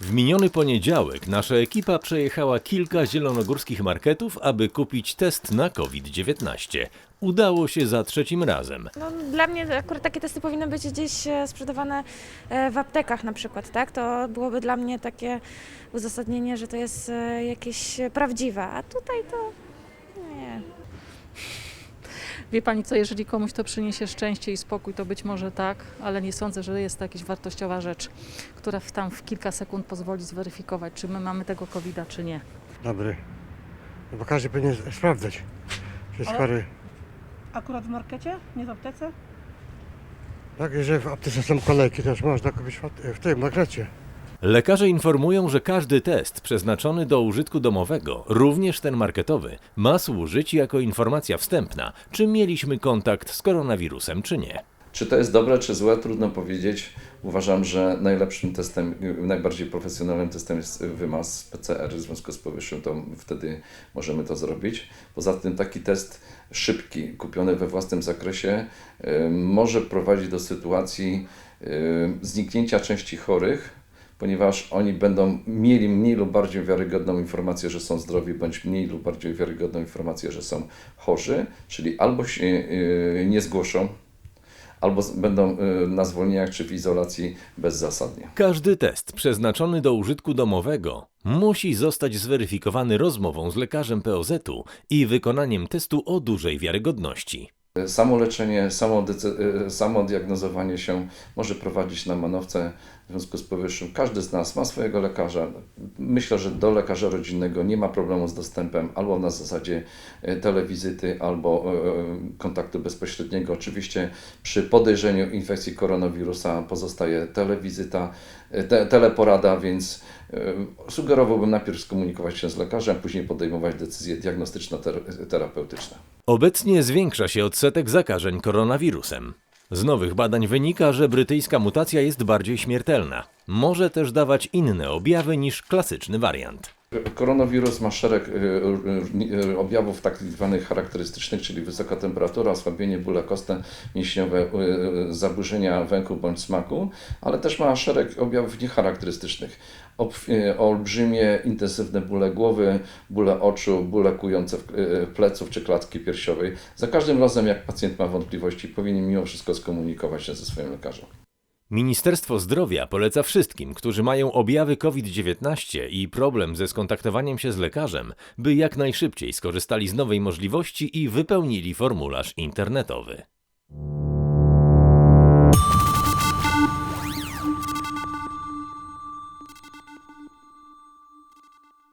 miniony poniedziałek nasza ekipa przejechała kilka zielonogórskich marketów, aby kupić test na COVID-19. Udało się za trzecim razem. No, dla mnie akurat takie testy powinny być gdzieś e, sprzedawane e, w aptekach na przykład, tak? To byłoby dla mnie takie uzasadnienie, że to jest e, jakieś prawdziwe, a tutaj to. Wie Pani co, jeżeli komuś to przyniesie szczęście i spokój, to być może tak, ale nie sądzę, że jest to jakaś wartościowa rzecz, która w, tam w kilka sekund pozwoli zweryfikować, czy my mamy tego covid czy nie. Dobry. No bo każdy powinien sprawdzać, czy jest Ale- chory. Akurat w markecie, nie w aptece? Tak, jeżeli w aptece są kolejki, to już można kupić w, apte- w tym markecie. Lekarze informują, że każdy test przeznaczony do użytku domowego, również ten marketowy, ma służyć jako informacja wstępna, czy mieliśmy kontakt z koronawirusem, czy nie. Czy to jest dobre, czy złe, trudno powiedzieć. Uważam, że najlepszym testem, najbardziej profesjonalnym testem jest wymaz PCR. W związku z powyższym to wtedy możemy to zrobić. Poza tym taki test szybki, kupiony we własnym zakresie, y, może prowadzić do sytuacji y, zniknięcia części chorych, ponieważ oni będą mieli mniej lub bardziej wiarygodną informację, że są zdrowi, bądź mniej lub bardziej wiarygodną informację, że są chorzy, czyli albo się y, nie zgłoszą, albo będą y, na zwolnieniach czy w izolacji bezzasadnie. Każdy test przeznaczony do użytku domowego musi zostać zweryfikowany rozmową z lekarzem POZ-u i wykonaniem testu o dużej wiarygodności. Samo leczenie, samo, y, samo diagnozowanie się może prowadzić na manowce. W związku z powyższym każdy z nas ma swojego lekarza. Myślę, że do lekarza rodzinnego nie ma problemu z dostępem albo na zasadzie y, telewizyty, albo y, kontaktu bezpośredniego. Oczywiście przy podejrzeniu infekcji koronawirusa pozostaje telewizyta, te, teleporada, więc sugerowałbym najpierw skomunikować się z lekarzem, później podejmować decyzje diagnostyczno-terapeutyczne. Obecnie zwiększa się odsetek zakażeń koronawirusem. Z nowych badań wynika, że brytyjska mutacja jest bardziej śmiertelna. Może też dawać inne objawy niż klasyczny wariant. Koronawirus ma szereg y, y, objawów tak zwanych charakterystycznych, czyli wysoka temperatura, osłabienie, bóle kostne, mięśniowe, y, zaburzenia węchu bądź smaku, ale też ma szereg objawów niecharakterystycznych. Olbrzymie, intensywne bóle głowy, bóle oczu, bóle kujące pleców czy klatki piersiowej. Za każdym razem, jak pacjent ma wątpliwości, powinien mimo wszystko skomunikować się ze swoim lekarzem. Ministerstwo Zdrowia poleca wszystkim, którzy mają objawy COVID-19 i problem ze skontaktowaniem się z lekarzem, by jak najszybciej skorzystali z nowej możliwości i wypełnili formularz internetowy.